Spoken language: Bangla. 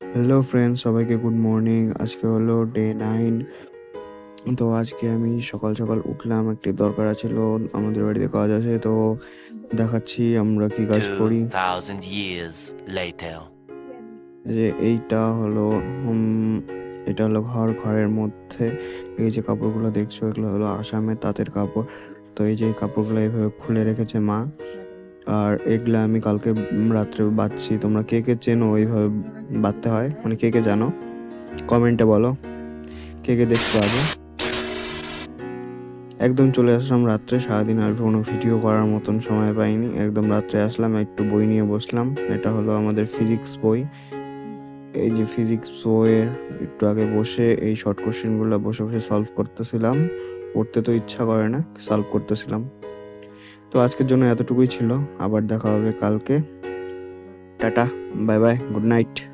হ্যালো ফ্রেন্ডস সবাইকে গুড মর্নিং আজকে হলো ডে নাইন তো আজকে আমি সকাল সকাল উঠলাম। একটি দরকার ছিল আমাদের বাড়িতে কাজ আছে তো দেখাচ্ছি আমরা কি কাজ করি। 2,000 years later. যে এইটা হলো এটা হলো ঘর ঘরের মধ্যে। এই যে কাপড়গুলো দেখছ এগুলো হলো আসামের তাঁতের কাপড়। তো এই যে কাপড়গুলো এইভাবে খুলে রেখেছে মা। আর এগুলা আমি কালকে রাত্রে বাঁধছি তোমরা কে কে চেনো ওইভাবে বাঁধতে হয়? মানে কে কে জানো? কমেন্টে বলো। কে কে দেখতে আগে? একদম চলে আসলাম রাত্রে। সারাদিন আর কোনো ভিডিও করার মতন সময় পাইনি। একদম রাত্রে আসলাম, একটু বই নিয়ে বসলাম। এটা হলো আমাদের ফিজিক্স বই। এই যে ফিজিক্স বইয়ের একটু আগে বসে এই শর্ট কোশ্চেনগুলো বসে বসে সলভ করতেছিলাম। পড়তে তো ইচ্ছা করে না সলভ করতেছিলাম। তো আজকের জন্য এতটুকুই ছিল। আবার দেখা হবে কালকে। Tata bye bye good night.